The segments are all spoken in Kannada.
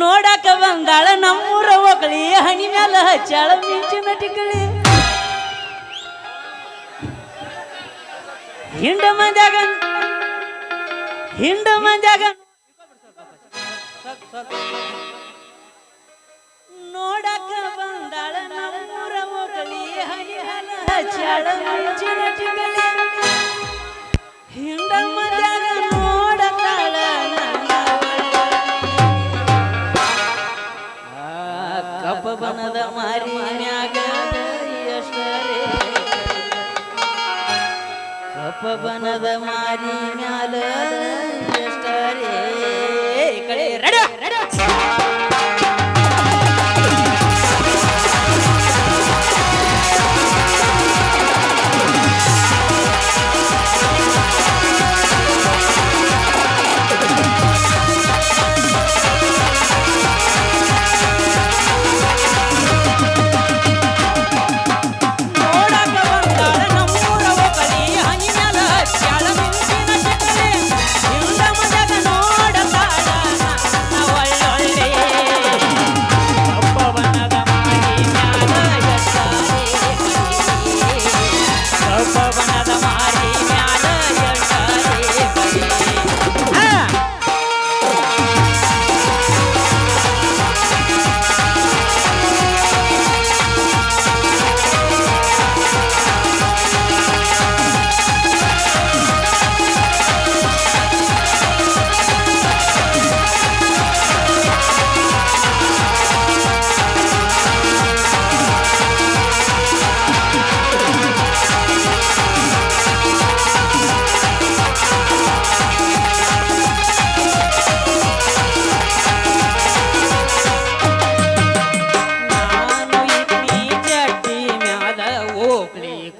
ನೋಡಾಕ ಬಂದಾಳ ನಮ್ಮೂರ ಹೋಗಳಿ ಹಣಿ ಮ್ಯಾಲ ಹಚ್ಚಾಳ ಮಿಂಚಿನ ಟಿಕಳಿ ಹಿಂಡ ಮಂದ್ಯಾಗ ಹಿಂಡ ಮಂದ್ಯಾಗ. ನೋಡಕ ಬಂದಾಳ ನಮ್ಮೂರ ಹೋಗಳಿ ಹಣಿ ಮ್ಯಾಲ ಹಚ್ಚಾಳ ಮಿಂಚಿನ ಟಿಕಳಿ ಮರಿ ಮ್ಯಾಗ ಎಷ್ಟರೇ ಕಪ್ಪಬನದ ಮಾರಿ ಮ್ಯಾಲ ಎಷ್ಟರೇ ಕಡೆ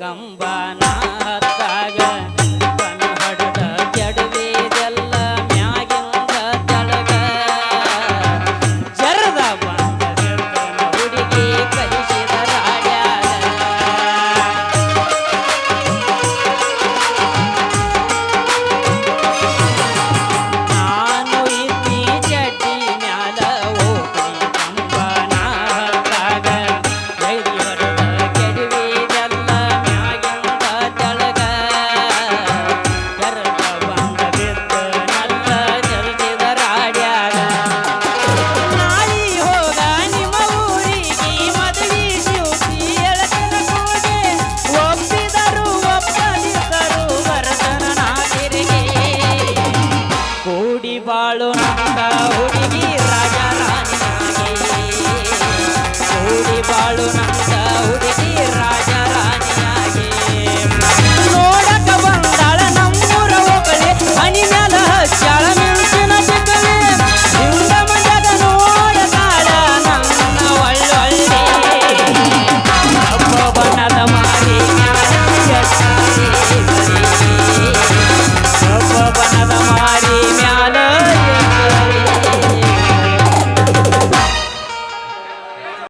ಕಂಬನ ಹುಡುಗಿ ರಾಜ ರಾಣಿಯಾಗಿ ಕೂಡಿ ಬಾಳು ನಂತ